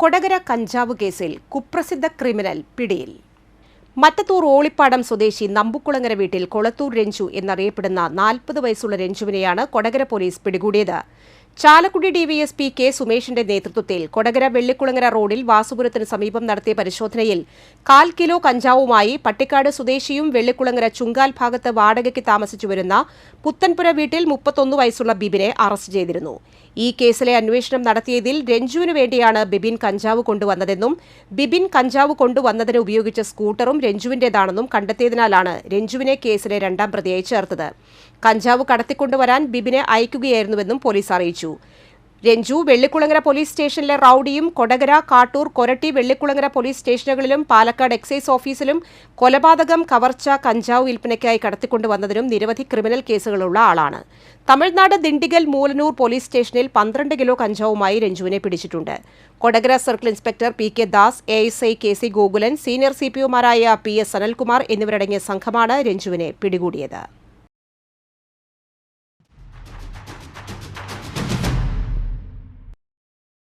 കൊടകര കഞ്ചാവ് കേസിൽ കുപ്രസിദ്ധ ക്രിമിനൽ പിടിയിൽ. മറ്റത്തൂർ ഓളിപ്പാടം സ്വദേശി നമ്പുക്കുളങ്ങര വീട്ടിൽ കൊളത്തൂർ രഞ്ജു എന്നറിയപ്പെടുന്ന നാൽപ്പത് വയസ്സുള്ള രഞ്ജുവിനെയാണ് കൊടകര പോലീസ് പിടികൂടിയത്. ചാലക്കുടി ഡിവൈഎസ്പി കെ സുമേഷിന്റെ നേതൃത്വത്തിൽ കൊടകര വെള്ളിക്കുളങ്ങര റോഡിൽ വാസുപുരത്തിന് സമീപം നടത്തിയ പരിശോധനയിൽ കാൽ കിലോ കഞ്ചാവുമായി പട്ടിക്കാട് സ്വദേശിയും വെള്ളിക്കുളങ്ങര ചുങ്കാൽ ഭാഗത്ത് വാടകയ്ക്ക് താമസിച്ചു വരുന്ന പുത്തൻപുര വീട്ടിൽ മുപ്പത്തൊന്ന് വയസ്സുള്ള ബിബിനെ അറസ്റ്റ് ചെയ്തിരുന്നു. ഈ കേസിലെ അന്വേഷണം നടത്തിയതിൽ രഞ്ജുവിനു വേണ്ടിയാണ് ബിബിൻ കഞ്ചാവ് കൊണ്ടുവന്നതെന്നും ബിബിൻ കഞ്ചാവ് കൊണ്ടുവന്നതിന് ഉപയോഗിച്ച സ്കൂട്ടറും രഞ്ജുവിന്റേതാണെന്നും കണ്ടെത്തിയതിനാലാണ് രഞ്ജുവിനെ കേസിലെ രണ്ടാം പ്രതിയായി ചേർത്തത്. കഞ്ചാവ് കടത്തിക്കൊണ്ടുവരാൻ ബിബിനെ അയക്കുകയായിരുന്നുവെന്നും പോലീസ് അറിയിച്ചു രഞ്ജു വെള്ളിക്കുളങ്ങര പോലീസ് സ്റ്റേഷനിലെ റൌഡിയും കൊടകര കാട്ടൂർ കൊരട്ടി വെള്ളിക്കുളങ്ങര പോലീസ് സ്റ്റേഷനുകളിലും പാലക്കാട് എക്സൈസ് ഓഫീസിലും കൊലപാതകം കവർച്ച കഞ്ചാവ് വിൽപ്പനയ്ക്കായി കടത്തിക്കൊണ്ടുവന്നതിനും നിരവധി ക്രിമിനൽ കേസുകളുള്ള ആളാണ്. തമിഴ്നാട് ദിണ്ടിഗൽ മൂലനൂർ പോലീസ് സ്റ്റേഷനിൽ പന്ത്രണ്ട് കിലോ കഞ്ചാവുമായി രഞ്ജുവിനെ പിടിച്ചിട്ടുണ്ട്. Kodakara circle inspector P K Das A S I K C Gokulan senior C P ഒമാരായ P S Sanalkumar എന്നിവരടങ്ങിയ സംഘമാണ് രഞ്ജുവിനെ പിടികൂടിയത്.